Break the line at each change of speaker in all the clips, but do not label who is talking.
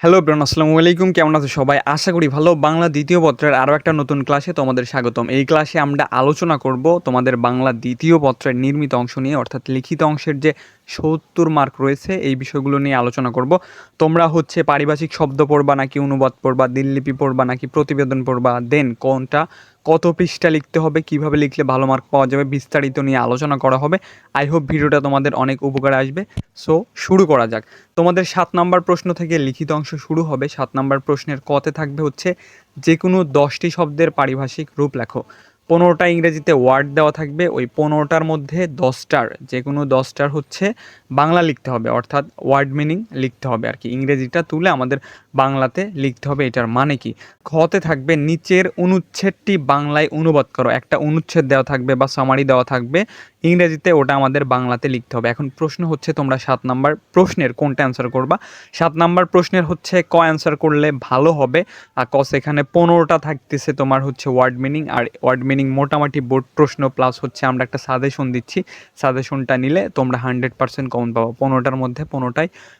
Hello bran, আসসালামু আলাইকুম। কেমন আছো সবাই? আশা করি ভালো। বাংলা দ্বিতীয় পত্রের আরও একটা নতুন ক্লাসে তোমাদের স্বাগতম। এই ক্লাসে আমরা আলোচনা করব তোমাদের বাংলা দ্বিতীয় পত্রের নির্মিত অংশ নিয়ে, অর্থাৎ লিখিত অংশের যে সত্তর মার্ক রয়েছে, এই বিষয়গুলো নিয়ে আলোচনা করব। তোমরা হচ্ছে পারিভাষিক শব্দ পড়বা নাকি অনুবাদ পড়বা দিল্লিপি পড়বা নাকি প্রতিবেদন পড়বা, দেন কোনটা? কত পৃষ্ঠা লিখতে হবে, কীভাবে লিখলে ভালো মার্ক পাওয়া যাবে, বিস্তারিত নিয়ে আলোচনা করা হবে। আই হোপ ভিডিওটা তোমাদের অনেক উপকারে আসবে। সো শুরু করা যাক। তোমাদের সাত নাম্বার প্রশ্ন থেকে লিখিত অংশ শুরু হবে। সাত নাম্বার প্রশ্নের কতে থাকবে হচ্ছে যে কোনো দশটি শব্দের পারিভাষিক রূপ লেখো। পনেরোটা ইংরেজিতে ওয়ার্ড দেওয়া থাকবে, ওই পনেরোটার মধ্যে দশটার যে কোনো দশটার হচ্ছে বাংলা লিখতে হবে, অর্থাৎ ওয়ার্ড মিনিং লিখতে হবে আর কি। ইংরেজিটা তুলে আমাদের বাংলাতে লিখতে হবে, এটার মানে কি? খতে থাকবে নিচের অনুচ্ছেদটি বাংলায় অনুবাদ করো, একটা অনুচ্ছেদ দেওয়া থাকবে বা সামারি দেওয়া থাকবে ইংরেজিতে ওটা আমাদের বাংলাতে লিখতে হবে। এখন প্রশ্ন হচ্ছে তোমরা সাত নাম্বার প্রশ্নের কোনটা অ্যান্সার করবা? সাত নাম্বার প্রশ্নের হচ্ছে ক অ্যান্সার করলে ভালো হবে। আর কস এখানে পনেরোটা থাকতেছে তোমার হচ্ছে ওয়ার্ড মিনিং আর ওয়ার্ড মিনিং মোটামুটি বোর্ড প্রশ্ন প্লাস হচ্ছে আমরা একটা সাজেশন দিচ্ছি। সাজেশনটা নিলে তোমরা হান্ড্রেড পার্সেন্ট কমন পাবো। পনেরোটার মধ্যে পনেরোটাই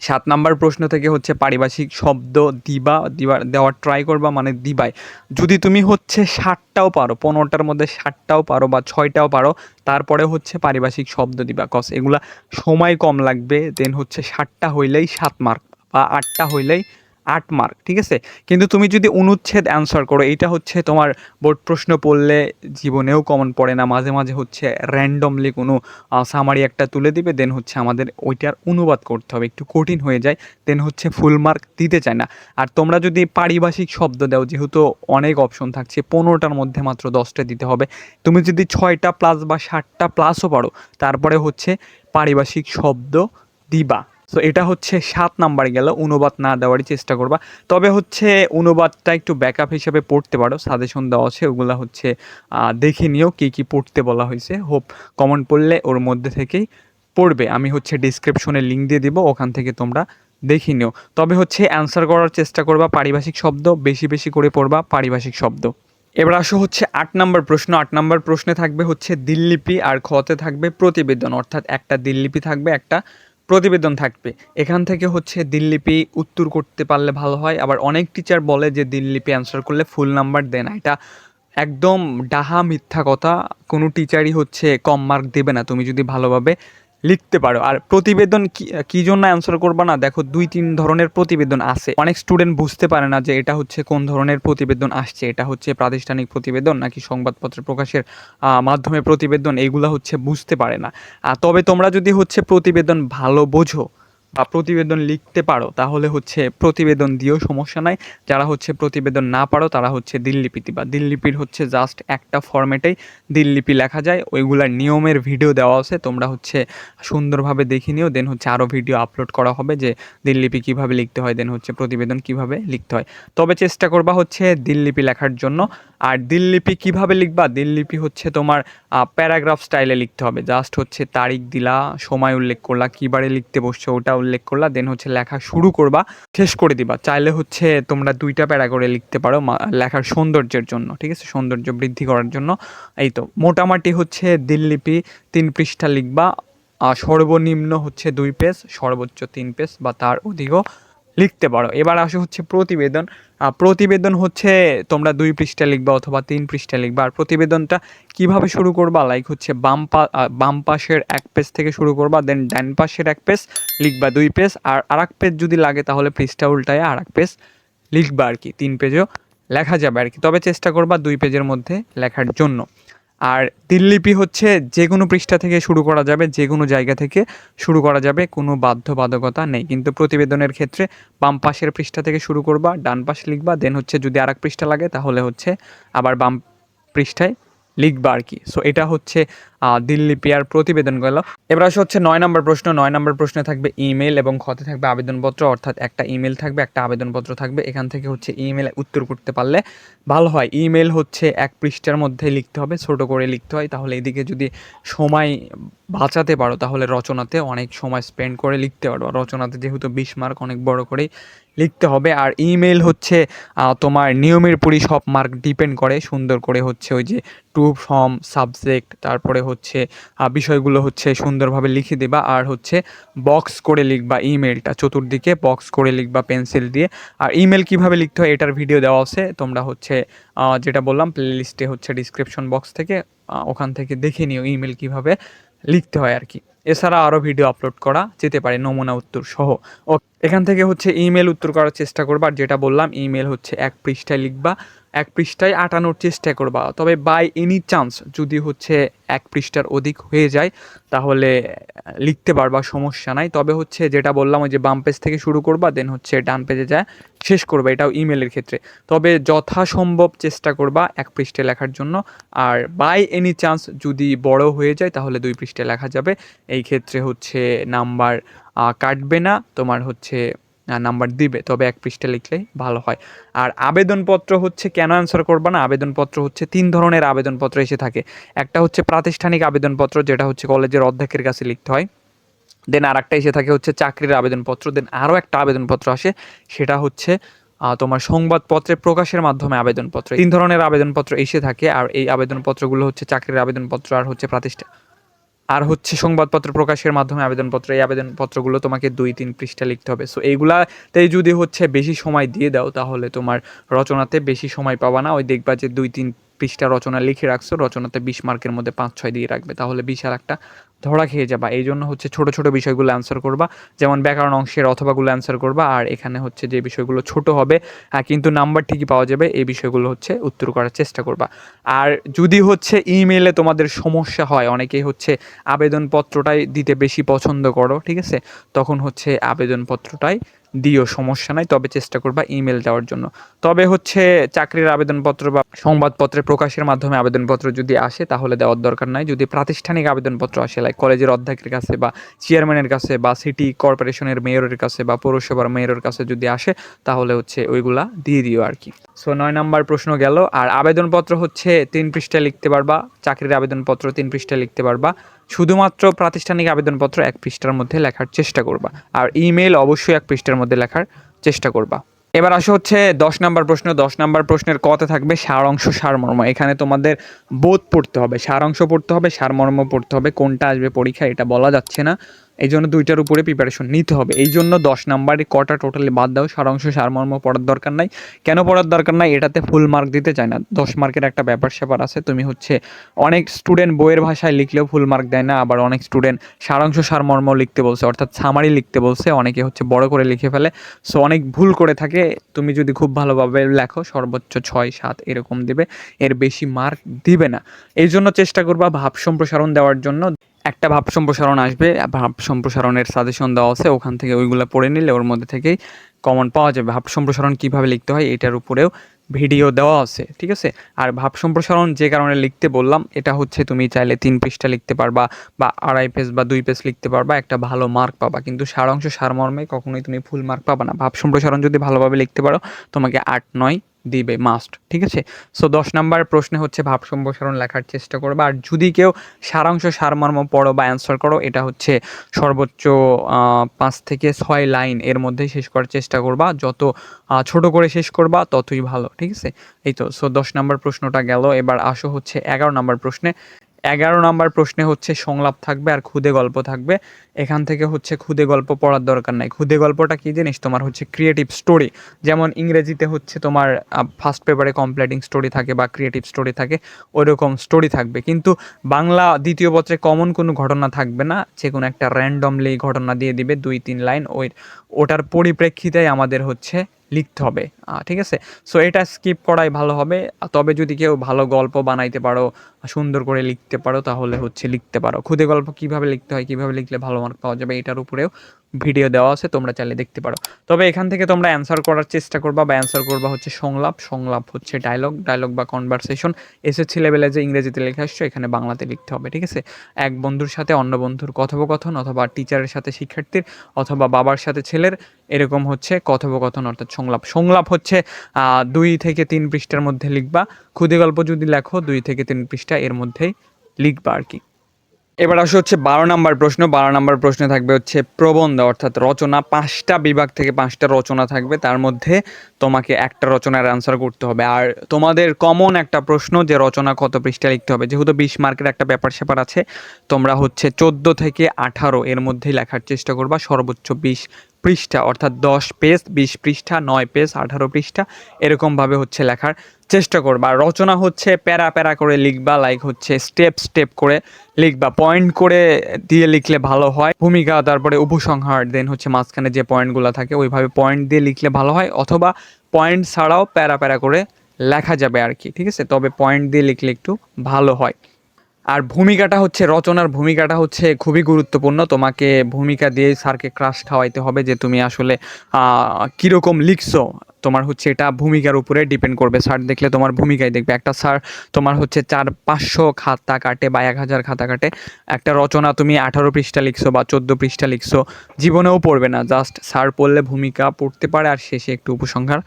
সাত নাম্বার প্রশ্ন থেকে হচ্ছে পারিভাষিক শব্দ দিবা দিবা, দেওয়ার ট্রাই করবা মানে দিবাই। যদি তুমি হচ্ছে ষাটটাও পারো, পনেরোটার মধ্যে ষাটটাও পারো বা ছয়টাও পারো, তারপরে হচ্ছে পারিভাষিক শব্দ দিবা। কস এগুলা সময় কম লাগবে দেন হচ্ছে ষাটটা হইলেই সাত মার্ক বা আটটা হইলেই আট মার্ক ঠিক আছে? কিন্তু তুমি যদি অনুচ্ছেদ অ্যান্সার করো, এইটা হচ্ছে তোমার বোর্ড প্রশ্ন পড়লে জীবনেও কমন পড়ে না। মাঝে মাঝে হচ্ছে র্যান্ডমলি কোনো সামারি একটা তুলে দিবে দেন হচ্ছে আমাদের ওইটার অনুবাদ করতে হবে। একটু কঠিন হয়ে যায় দেন হচ্ছে ফুল মার্ক দিতে চায় না। আর তোমরা যদি পারিভাষিক শব্দ দাও, যেহেতু অনেক অপশন থাকছে, পনেরোটার মধ্যে মাত্র দশটা দিতে হবে। তুমি যদি ছয়টা প্লাস বা ষাটটা প্লাসও পারো, তারপরে হচ্ছে পারিভাষিক শব্দ দিবা। সো এটা হচ্ছে সাত নাম্বারে গেল, অনুবাদ না দেওয়ারই চেষ্টা করবা। তবে হচ্ছে অনুবাদটা একটু ব্যাকআপ হিসাবে পড়তে পারো সাজেশন দেওয়া আছে, ওগুলো হচ্ছে দেখে নিও কী কী পড়তে বলা হয়েছে। হোপ কমন পড়লে ওর মধ্যে থেকেই পড়বে। আমি হচ্ছে ডিসক্রিপশনে লিঙ্ক দিয়ে দিব, ওখান থেকে তোমরা দেখে নিও। তবে হচ্ছে অ্যান্সার করার চেষ্টা করবা, পারিভাষিক শব্দ, বেশি বেশি করে পড়বা, পারিভাষিক শব্দ। এবার আসো হচ্ছে আট নম্বর প্রশ্ন। আট নম্বর প্রশ্নে থাকবে হচ্ছে দিল্লিপি আর খতে থাকবে প্রতিবেদন, অর্থাৎ একটা দিল্লিপি থাকবে, একটা প্রতিবেদন থাকবে। এখান থেকে হচ্ছে দিল্লিপি উত্তর করতে পারলে ভালো হয়। আবার অনেক টিচার বলে যে দিল্লিপি অ্যান্সার করলে ফুল নাম্বার দেয় না। এটা একদম ডাহা মিথ্যা কথা। কোনো টিচারই হচ্ছে কম মার্ক দেবে না। তুমি যদি ভালোভাবে লিখতে পারো। আর প্রতিবেদন কি জন্য অ্যান্সার করবা না? দেখো, দুই তিন ধরনের প্রতিবেদন আসে অনেক স্টুডেন্ট বুঝতে পারে না যে এটা হচ্ছে কোন ধরনের প্রতিবেদন আসছে। এটা হচ্ছে প্রাতিষ্ঠানিক প্রতিবেদন নাকি সংবাদপত্র প্রকাশের মাধ্যমে প্রতিবেদন এইগুলা হচ্ছে বুঝতে পারে না। তবে তোমরা যদি হচ্ছে প্রতিবেদন ভালো বোঝো বা প্রতিবেদন লিখতে পারো, তাহলে হচ্ছে প্রতিবেদন দিয়েও সমস্যা নাই। যারা হচ্ছে প্রতিবেদন না পারো, তারা হচ্ছে দিল্লিপি বা দিল্লিপির হচ্ছে জাস্ট একটা ফরম্যাটেই দিল্লিপি লেখা যায়। ওইগুলার নিয়মের ভিডিও দেওয়া আছে, তোমরা হচ্ছে সুন্দরভাবে দেখে নিও দেন হচ্ছে আরও ভিডিও আপলোড করা হবে যে দিল্লিপি কীভাবে লিখতে হয় দেন হচ্ছে প্রতিবেদন কীভাবে লিখতে হয়। তবে চেষ্টা করবা হচ্ছে দিল্লিপি লেখার জন্য। আর দিল্লিপি কীভাবে লিখবা? দিল্লিপি হচ্ছে তোমার প্যারাগ্রাফ স্টাইলে লিখতে হবে। জাস্ট হচ্ছে তারিখ দিলা, সময় উল্লেখ করলা, কীবারে লিখতে বসছো, ওটা উল্লেখ করলা দেন হচ্ছে লেখা শুরু করবা, শেষ করে দিবা। চাইলে হচ্ছে তোমরা দুইটা প্যারা করে লিখতে পারো লেখার সৌন্দর্যের জন্য, ঠিক আছে? সৌন্দর্য বৃদ্ধি করার জন্য। এই তো, মোটামুটি হচ্ছে দিল্লিপি তিন পৃষ্ঠা লিখবা সর্বনিম্ন হচ্ছে দুই পেজ, সর্বোচ্চ তিন পেজ বা তার অধিকও। লিখতে পারো। এবার আসে হচ্ছে প্রতিবেদন। প্রতিবেদন হচ্ছে তোমরা দুই পৃষ্ঠা লিখবা অথবা তিন পৃষ্ঠা লিখবা। আর প্রতিবেদনটা কীভাবে শুরু করবা? লাইক হচ্ছে বাম পা বাম পাশের এক পেজ থেকে শুরু করবা দেন ডান পাশের এক পেজ লিখবা দুই পেজ আর আরেক পেজ যদি লাগে তাহলে পৃষ্ঠা উল্টায় আর এক পেজ লিখবা আর কি, তিন পেজও লেখা যাবে আর কি। তবে চেষ্টা করবা দুই পেজের মধ্যে লেখার জন্য। আর তিললিপি হচ্ছে যে কোনো পৃষ্ঠা থেকে শুরু করা যাবে, যে কোনো জায়গা থেকে শুরু করা যাবে, কোনো বাধ্যবাধকতা নেই। কিন্তু প্রতিবেদনের ক্ষেত্রে বাম পাশের পৃষ্ঠা থেকে শুরু করবা, ডান পাশে লিখবা, দেন হচ্ছে যদি আর পৃষ্ঠা লাগে তাহলে হচ্ছে আবার বাম পৃষ্ঠায় লিখবা আর কি। সো এটা হচ্ছে দিল্লি পেয়ার প্রতিবেদন গেল। এবার আসে হচ্ছে নয় নম্বর প্রশ্ন। নয় নম্বর প্রশ্নে থাকবে ইমেল এবং খতে থাকবে আবেদনপত্র, অর্থাৎ একটা ইমেল থাকবে, একটা আবেদনপত্র থাকবে। এখান থেকে হচ্ছে ইমেল উত্তর করতে পারলে ভালো হয়। ইমেল হচ্ছে এক পৃষ্ঠার মধ্যে লিখতে হবে, ছোট করে লিখতে হয়। তাহলে এদিকে যদি সময় বাঁচাতে পারো, তাহলে রচনাতে অনেক সময় স্পেন্ড করে লিখতে পারো। রচনাতে যেহেতু বিশ মার্ক অনেক বড় করেই লিখতে হবে। আর ইমেল হচ্ছে তোমার নিয়মের উপরই সব মার্ক ডিপেন্ড করে। সুন্দর করে হচ্ছে ওই যে টু ফর্ম সাবজেক্ট তারপরে হচ্ছে বিষয়গুলো হচ্ছে সুন্দরভাবে লিখে দেবা। আর হচ্ছে বক্স করে লিখবা ইমেলটা চতুর্দিকে বক্স করে লিখবা পেন্সিল দিয়ে। আর ইমেল কীভাবে লিখতে হয় এটার ভিডিও দেওয়া আছে, তোমরা হচ্ছে যেটা বললাম প্লেলিস্টে হচ্ছে ডিসক্রিপশন বক্স থেকে ওখান থেকে দেখে নিও ইমেল কীভাবে লিখতে হয় আর কি। এছাড়া আরও ভিডিও আপলোড করা যেতে পারে, নমুনা উত্তর সহ। ও এখান থেকে হচ্ছে ইমেল উত্তর করার চেষ্টা করবা। আর যেটা বললাম ইমেল হচ্ছে এক পৃষ্ঠায় লিখবা, এক পৃষ্ঠায় আটানোর চেষ্টা করবা। তবে বাই এনি চান্স যদি হচ্ছে এক পৃষ্ঠার অধিক হয়ে যায়, তাহলে লিখতে পারবা, সমস্যা নাই। তবে হচ্ছে যেটা বললাম, ওই যে বাম পেজ থেকে শুরু করবা দেন হচ্ছে ডান পেজে যায় শেষ করবে, এটাও ইমেলের ক্ষেত্রে। তবে যথাসম্ভব চেষ্টা করবা এক পৃষ্ঠে লেখার জন্য। আর বাই এনি চান্স যদি বড় হয়ে যায়, তাহলে দুই পৃষ্ঠে লেখা যাবে। এই ক্ষেত্রে হচ্ছে নাম্বার কাটবে না, তোমার হচ্ছে নাম্বার দিবে। তবে এক পৃষ্ঠা লিখলেই ভালো হয়। আর আবেদনপত্র হচ্ছে কেন অ্যান্সার করবা না? আবেদনপত্র হচ্ছে তিন ধরনের আবেদনপত্র এসে থাকে। একটা হচ্ছে প্রাতিষ্ঠানিক আবেদনপত্র, যেটা হচ্ছে কলেজের অধ্যক্ষের কাছে লিখতে হয়। দেন আর একটা এসে থাকে হচ্ছে চাকরির আবেদনপত্র। দেন আরও একটা আবেদনপত্র আসে, সেটা হচ্ছে তোমার সংবাদপত্রে প্রকাশের মাধ্যমে আবেদনপত্র। তিন ধরনের আবেদনপত্র এসে থাকে, আর এই আবেদনপত্রগুলো হচ্ছে চাকরির আবেদনপত্র আর হচ্ছে প্রাতিষ্ঠা আর হচ্ছে সংবাদপত্র প্রকাশের মাধ্যমে আবেদনপত্র, এই আবেদনপত্রগুলো তোমাকে দুই তিন পৃষ্ঠা লিখতে হবে। সো এইগুলাতেই যদি হচ্ছে বেশি সময় দিয়ে দাও, তাহলে তোমার রচনাতে বেশি সময় পাবা না। ওই দেখবা যে দুই তিন পৃষ্ঠা রচনা লিখে রাখছো, রচনাতে বিশ মার্কের মধ্যে পাঁচ ছয় দিয়ে রাখবে। তাহলে বিশাল একটা ধরা খেয়ে যাবা। এই জন্য হচ্ছে ছোট ছোট বিষয়গুলো অ্যান্সার করবা। যেমন ব্যাকরণ অংশের অথবাগুলো অ্যান্সার করবা, আর এখানে হচ্ছে যে বিষয়গুলো ছোট হবে কিন্তু নাম্বার ঠিকই পাওয়া যাবে, এই বিষয়গুলো হচ্ছে উত্তর করার চেষ্টা করবা। আর যদি হচ্ছে ইমেলে তোমাদের সমস্যা হয়, অনেকেই হচ্ছে আবেদনপত্রটাই দিতে বেশি পছন্দ করো, ঠিক আছে? তখন হচ্ছে আবেদনপত্রটাই দিও, সমস্যা নাই, তবে চেষ্টা করবা ইমেল দেওয়ার জন্য। তবে হচ্ছে চাকরির আবেদনপত্র বা সংবাদপত্রে প্রকাশের মাধ্যমে আবেদনপত্র যদি আসে, তাহলে দেওয়ার দরকার নাই। যদি প্রাতিষ্ঠানিক আবেদনপত্র আসে লাইক কলেজের অধ্যক্ষের কাছে বা চেয়ারম্যানের কাছে বা সিটি কর্পোরেশনের মেয়রের কাছে বা পৌরসভার মেয়রের কাছে যদি আসে, তাহলে হচ্ছে ওইগুলা দিয়ে দিও আর কি। সো নয় নাম্বার প্রশ্ন গেল, আর আবেদনপত্র হচ্ছে তিন পৃষ্ঠায় লিখতে পারবা, চাকরির আবেদনপত্র তিন পৃষ্ঠায় লিখতে পারবা। শুধুমাত্র প্রাতিষ্ঠানিক আবেদনপত্র এক পৃষ্ঠার মধ্যে লেখার চেষ্টা করবা। আর ইমেল অবশ্যই এক পৃষ্ঠার মধ্যে লেখার চেষ্টা করবা। এবার আসা হচ্ছে দশ নাম্বার প্রশ্ন। দশ নাম্বার প্রশ্নের কতে থাকবে সারাংশ সারমর্ম। এখানে তোমাদের বোধ পড়তে হবে। সারাংশ পড়তে হবে, সারমর্ম পড়তে হবে। কোনটা আসবে পরীক্ষা এটা বলা যাচ্ছে না। এই জন্য দুইটার উপরে প্রিপারেশন নিতে হবে। এই জন্য দশ নাম্বারে কটা টোটালি বাদ দাও। সারাংশ সারমর্ম পড়ার দরকার নাই। কেন পড়ার দরকার নাই? এটাতে ফুল মার্ক দিতে চায় না। দশ মার্কের একটা ব্যাপার স্যাপার আছে। তুমি হচ্ছে অনেক স্টুডেন্ট বইয়ের ভাষায় লিখলেও ফুল মার্ক দেয় না। আবার অনেক স্টুডেন্ট সারাংশ সারমর্ম লিখতে বলছে, অর্থাৎ সামারি লিখতে বলছে। অনেকে হচ্ছে বড় করে লিখে ফেলে। সো অনেক ভুল করে থাকে। তুমি যদি খুব ভালোভাবে লেখো, সর্বোচ্চ ছয়, সাত এরকম দেবে। এর বেশি মার্ক দিবে না। এই জন্য চেষ্টা করবা ভাব সম্প্রসারণ দেওয়ার জন্য। একটা ভাব সম্প্রসারণ আসবে, ভাব সম্প্রসারণের সাজেশন দেওয়া আছে, ওখান থেকে ওইগুলো পড়ে নিলে ওর মধ্যে থেকেই কমন পাওয়া যাবে। ভাব সম্প্রসারণ কীভাবে লিখতে হয় এটার উপরেও ভিডিও দেওয়া আছে, ঠিক আছে? আর ভাব সম্প্রসারণ যে কারণে লিখতে বললাম, এটা হচ্ছে তুমি চাইলে তিন পৃষ্ঠা লিখতে পারবা বা আড়াই পেজ বা দুই পেজ লিখতে পারবা, একটা ভালো মার্ক পাবা। কিন্তু সারাংশ সারমর্মে কখনোই তুমি ফুল মার্ক পাবা না। ভাব সম্প্রসারণ যদি ভালোভাবে লিখতে পারো, তোমাকে আট, নয় দিবে মাস্ট ঠিক আছে? সো দশ নাম্বার প্রশ্নে হচ্ছে ভাব সম্প্রসারণ লেখার চেষ্টা করবা। আর যদি কেউ সারাংশ সারমর্ম পড়ো বা অ্যান্সার করো, এটা হচ্ছে সর্বোচ্চ পাঁচ থেকে ছয় লাইন এর মধ্যে শেষ করার চেষ্টা করবা। যত ছোট করে শেষ করবা, ততই ভালো, ঠিক আছে? এই তো সো দশ নাম্বার প্রশ্নটা গেল। এবার আসো হচ্ছে এগারো নাম্বার প্রশ্নে। এগারো নাম্বার প্রশ্নে হচ্ছে, সংলাপ থাকবে আর খুদে গল্প থাকবে। এখান থেকে হচ্ছে খুদে গল্প পড়ার দরকার নাই। খুদে গল্পটা কি জিনিস? তোমার হচ্ছে ক্রিয়েটিভ স্টোরি যেমন ইংরেজিতে হচ্ছে তোমার ফার্স্ট পেপারে কমপ্লিটিং স্টোরি থাকে বা ক্রিয়েটিভ স্টোরি থাকে, ওইরকম স্টোরি থাকবে। কিন্তু বাংলা দ্বিতীয় পত্রে কমন কোনো ঘটনা থাকবে না। যে কোনো একটা র্যান্ডমলি ঘটনা দিয়ে দিবে, দুই, তিন লাইন ওই, ওটার পরিপ্রেক্ষিতে আমাদের হচ্ছে লিখতে হবে। ঠিক আছে? সো এটা স্কিপ করাই ভালো হবে। তবে যদি কেউ ভালো গল্প বানাইতে পারো, সুন্দর করে লিখতে পারো, তাহলে হচ্ছে লিখতে পারো। খুদে গল্প কীভাবে লিখতে হয়, কীভাবে লিখলে ভালো মার্ক পাওয়া যাবে, এটার উপরেও ভিডিও দেওয়া আছে, তোমরা চাইলে দেখতে পারো। তবে এখান থেকে তোমরা অ্যান্সার করার চেষ্টা করবা বা অ্যান্সার করবা হচ্ছে সংলাপ। সংলাপ হচ্ছে ডায়লগ ডায়লগ বা কনভারসেশন এসএসসি লেভেলে যে ইংরেজিতে লেখা আসছে, এখানে বাংলাতে লিখতে হবে, ঠিক আছে? এক বন্ধুর সাথে অন্য বন্ধুর কথোপকথন অথবা টিচারের সাথে শিক্ষার্থীর অথবা বাবার সাথে ছেলের, এরকম হচ্ছে কথোপকথন অর্থাৎ সংলাপ। সংলাপ হচ্ছে দুই থেকে তিন পৃষ্ঠার মধ্যে লিখবা। ক্ষুদে গল্প যদি লেখো, দুই থেকে তিন পৃষ্ঠা এর মধ্যেই লিখবা আর কি। এবার আসে হচ্ছে বারো নম্বর প্রশ্ন। বারো নম্বর প্রশ্নে থাকবে হচ্ছে প্রবন্ধ, অর্থাৎ রচনা। পাঁচটা বিভাগ থেকে পাঁচটা রচনা থাকবে। তার মধ্যে তোমাকে একটা রচনার অ্যান্সার করতে হবে। আর তোমাদের কমন একটা প্রশ্ন যে রচনা কত পৃষ্ঠা লিখতে হবে। যেহেতু বিশ মার্কের একটা ব্যাপার স্যাপার আছে, তোমরা হচ্ছে চোদ্দ থেকে আঠারো এর মধ্যেই লেখার চেষ্টা করবা। সর্বোচ্চ বিশ পৃষ্ঠা, অর্থাৎ দশ পেজ, বিশ পৃষ্ঠা, নয় পেজ, আঠারো পৃষ্ঠা, এরকমভাবে হচ্ছে লেখার চেষ্টা করবা। রচনা হচ্ছে প্যারা প্যারা করে লিখবা লাইক হচ্ছে স্টেপ স্টেপ করে লিখবা। পয়েন্ট করে দিয়ে লিখলে ভালো হয়। ভূমিকা, তারপরে উপসংহার দেন হচ্ছে মাঝখানে যে পয়েন্টগুলো থাকে, ওইভাবে পয়েন্ট দিয়ে লিখলে ভালো হয়। অথবা পয়েন্ট ছাড়াও প্যারা প্যারা করে লেখা যাবে আর কি ঠিক আছে? তবে পয়েন্ট দিয়ে লিখলে একটু ভালো হয়। আর ভূমিকাটা হচ্ছে, রচনার ভূমিকাটা হচ্ছে খুবই গুরুত্বপূর্ণ। তোমাকে ভূমিকা দিয়ে স্যারকে ক্রাশ খাওয়াইতে হবে যে তুমি আসলে কীরকম লিখছো। তোমার হচ্ছে এটা ভূমিকার উপরে ডিপেন্ড করবে। স্যার দেখলে তোমার ভূমিকায় দেখবে। একটা স্যার তোমার হচ্ছে চার পাঁচশো খাতা কাটে বা এক হাজার খাতা কাটে। একটা রচনা তুমি আঠারো পৃষ্ঠা লিখছো বা চোদ্দ পৃষ্ঠা লিখছো, জীবনেও পড়বে না। জাস্ট স্যার পড়লে ভূমিকা পড়তে পারে আর শেষে একটু উপসংহার।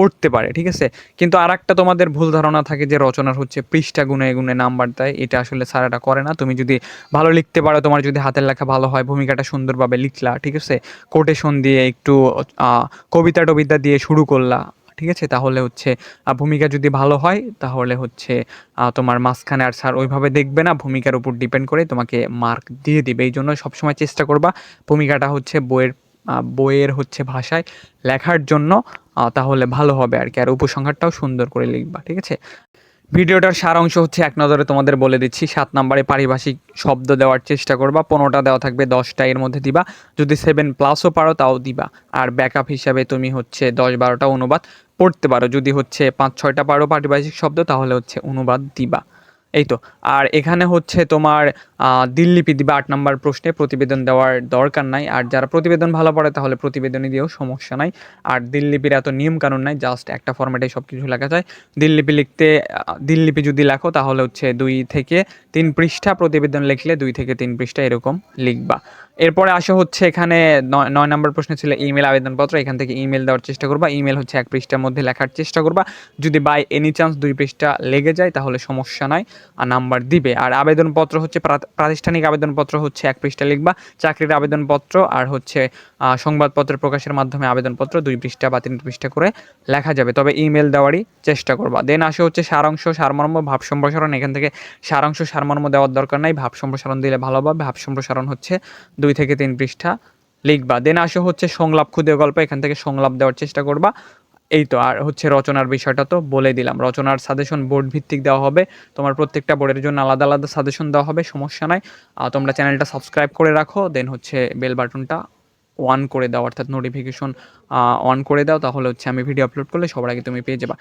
পড়তে পারে, ঠিক আছে? কিন্তু আর একটা তোমাদের ভুল ধারণা থাকে যে রচনার হচ্ছে পৃষ্ঠা গুনে গুনে নাম্বার দেয়, এটা আসলে স্যার এটা করে না। তুমি যদি ভালো লিখতে পারো, তোমার যদি হাতের লেখা ভালো হয়, ভূমিকাটা সুন্দরভাবে লিখলা, ঠিক আছে? কোটেশন দিয়ে একটু কবিতা টবিতা দিয়ে শুরু করলা, ঠিক আছে? তাহলে হচ্ছে ভূমিকা যদি ভালো হয়, তাহলে হচ্ছে তোমার মাঝখানে আর স্যার ওইভাবে দেখবে না, ভূমিকার উপর ডিপেন্ড করে তোমাকে মার্ক দিয়ে দিবে। এই জন্য সবসময় চেষ্টা করবা, ভূমিকাটা হচ্ছে বইয়ের বইয়ের হচ্ছে ভাষায় লেখার জন্য তাহলে ভালো হবে আর কি। আর উপসংহারটাও সুন্দর করে লিখবা, ঠিক আছে? ভিডিওটার সার অংশ হচ্ছে এক নজরে তোমাদের বলে দিচ্ছি। সাত নম্বরে পারিভাষিক শব্দ দেওয়ার চেষ্টা করবা, পনেরোটা দেওয়া থাকবে, দশটা এর মধ্যে দিবা। যদি সেভেন প্লাসও পারো তাও দিবা। আর ব্যাকআপ হিসাবে তুমি হচ্ছে দশ বারোটা অনুবাদ পড়তে পারো। যদি হচ্ছে পাঁচ, ছয়টা পারো পারিভাষিক শব্দ, তাহলে হচ্ছে অনুবাদ দিবা। এই তো। আর এখানে হচ্ছে তোমার আহ, দিল্লিপি দিবা আট নম্বর প্রশ্নে প্রতিবেদন দেওয়ার দরকার নাই। আর যারা প্রতিবেদন ভালো পড়ে তাহলে প্রতিবেদনই দিয়েও সমস্যা নাই। আর দিল্লিপির এত নিয়ম কানুন নাই জাস্ট একটা ফর্ম্যাটে সব কিছু লেখা যায়। দিল্লিপি লিখতে দিল্লিপি যদি লেখো তাহলে হচ্ছে দুই থেকে তিন পৃষ্ঠা প্রতিবেদন লিখলে দুই থেকে তিন পৃষ্ঠা এরকম লিখবা। এরপরে আসা হচ্ছে এখানে নয় নম্বর প্রশ্ন ছিল ইমেল আবেদনপত্র এখান থেকে ইমেল দেওয়ার চেষ্টা করবা। ইমেল হচ্ছে এক পৃষ্ঠার মধ্যে লেখার চেষ্টা করবা। যদি বাই এনি চান্স দুই পৃষ্ঠা লেগে যায় তাহলে সমস্যা নাই আর নাম্বার দিবে। আর আবেদনপত্র হচ্ছে প্রাতিষ্ঠানিক আবেদনপত্র হচ্ছে এক পৃষ্ঠা লিখবা চাকরির আবেদনপত্র আর হচ্ছে আহ, সংবাদপত্রের প্রকাশের মাধ্যমে আবেদনপত্র দুই পৃষ্ঠা বা তিন পৃষ্ঠা করে লেখা যাবে। তবে ইমেল দেওয়ারই চেষ্টা করবা। দেন আসে হচ্ছে সারাংশ সারমর্ম ভাব সম্প্রসারণ। এখান থেকে সারাংশ সারমর্ম দেওয়ার দরকার নাই। ভাব সম্প্রসারণ দিলে ভালো হবে। ভাব সম্প্রসারণ হচ্ছে দুই থেকে তিন পৃষ্ঠা লিখবা। দেন আসে হচ্ছে সংলাপ ক্ষুদে গল্প। এখান থেকে সংলাপ দেওয়ার চেষ্টা করবা। এই তো, আর হচ্ছে রচনার বিষয়টা তো বলে দিলাম। রচনার সাজেশন বোর্ড ভিত্তিক দেওয়া হবে। তোমার প্রত্যেকটা বোর্ডের জন্য আলাদা আলাদা সাজেশন দেওয়া হবে, সমস্যা নাই। তোমরা চ্যানেলটা সাবস্ক্রাইব করে রাখো দেন হচ্ছে বেল বাটনটা অন করে দাও, অর্থাৎ নোটিফিকেশন অন করে দাও। তাহলে হচ্ছে আমি ভিডিও আপলোড করলে সবার আগে তুমি পেয়ে যাবা।